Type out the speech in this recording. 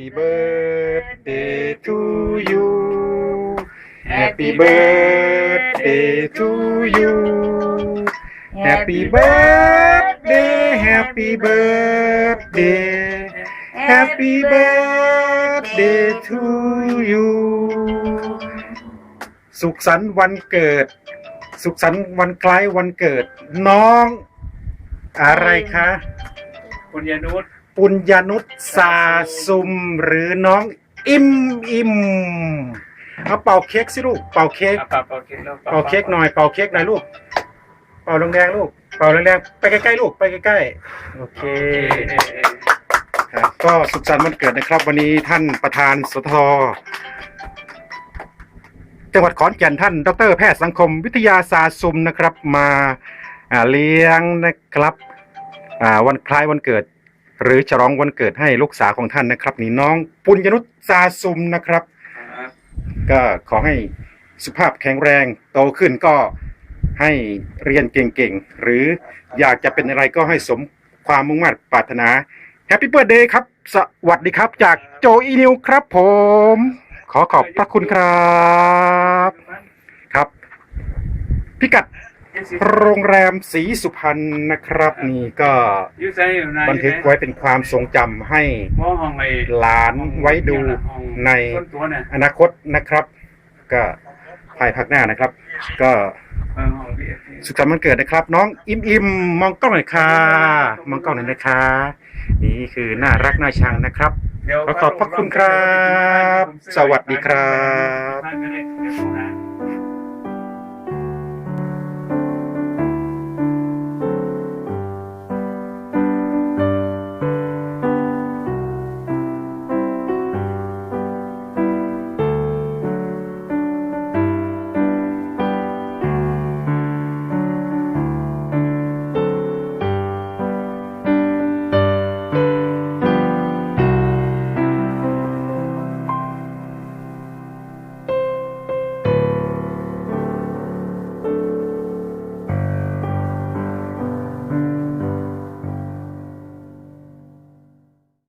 Happy birthday to you Happy birthday to you Happy birthday Happy birthday Happy birthday to you สุขสันต์วันเกิด สุขสันต์วันคล้ายวันเกิด น้อง อะไรคะ คุณยานุช ปุญญานุษสาซุมหรือน้องอิมอิมเอาเป่าเค้กสิลูกเป่าเค้กอะเป่าเป่าเค้กแล้วเป่าเค้กหน่อยเป่าเค้กหน่อยลูก เป่าแรงๆลูก เป่าแรงๆไปใกล้ๆลูกไปใกล้ๆโอเคเออเออเออครับก็สุขสันต์วันเกิดนะครับ วันนี้ท่านประธานสทจังหวัดขอนแก่นท่าน ดรแพทย์สังคมวิทยาศาสตร์ซุมนะครับมาอ่าเลี้ยงนะครับอ่าวันคล้ายวันเกิด หรือฉลองวันเกิดให้ลูกสาวของท่านนะครับ นี่น้องปุญญนุชซาซุมนะครับ ก็ขอให้สุขภาพแข็งแรงโตขึ้นก็ให้เรียนเก่งๆ หรืออยากจะเป็นอะไรก็ให้สมความมุ่งมั่นปรารถนาแฮปปี้เบิร์ดเดย์ครับ สวัสดีครับ จากโจอีนิวครับผม ขอขอบพระคุณครับ ครับ พิกัด โรงแรมศรีสุพรรณนะครับ นี่ก็อยูไซอยู่ไหนบันทึกไว้เป็นความทรงจำให้หม้อห้องไอ้หลานไว้ดูในต้นตัวเนี่ยอนาคตนะครับ ก็ภายภาคหน้านะครับ ก็เออห้องพี่สุขสันต์วันเกิดนะครับ น้องอิมอิมมองกล้องหน่อยค่ะมองกล้องหน่อยนะคะ นี่คือน่ารักน่าชังนะครับเดี๋ยวขอขอบพระคุณครับ สวัสดีครับ